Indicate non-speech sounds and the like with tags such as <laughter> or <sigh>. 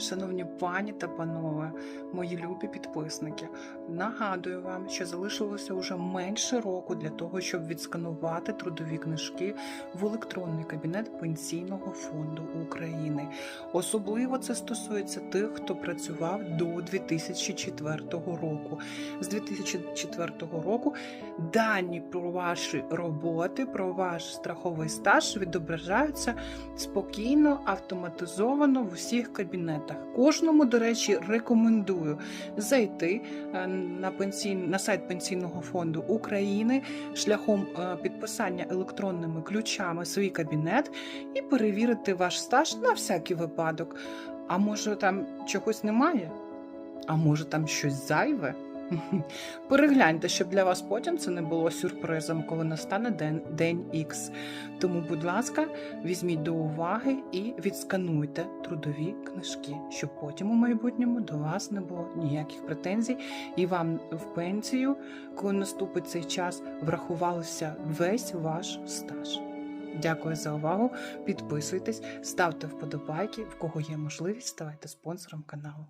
Шановні пані та панове, мої любі підписники, нагадую вам, що залишилося вже менше року для того, щоб відсканувати трудові книжки в електронний кабінет Пенсійного фонду України. Особливо це стосується тих, хто працював до 2004 року. З 2004 року дані про ваші роботи, про ваш страховий стаж відображаються спокійно, автоматизовано в усіх кабінетах. Кожному, до речі, рекомендую зайти е, на пенсій... на сайт Пенсійного фонду України шляхом е, підписання електронними ключами свій кабінет і перевірити ваш стаж на всякий випадок. А може там чогось немає? А може там щось зайве? <laughs> Перегляньте, щоб для вас потім це не було сюрпризом, коли настане день, день X. Тому, будь ласка, візьміть до уваги і відскануйте трудові книжки, щоб потім у майбутньому до вас не було ніяких претензій, і вам в пенсію, коли наступить цей час, врахувався весь ваш стаж. Дякую за увагу. Підписуйтесь, ставте вподобайки. В кого є можливість, ставайте спонсором каналу.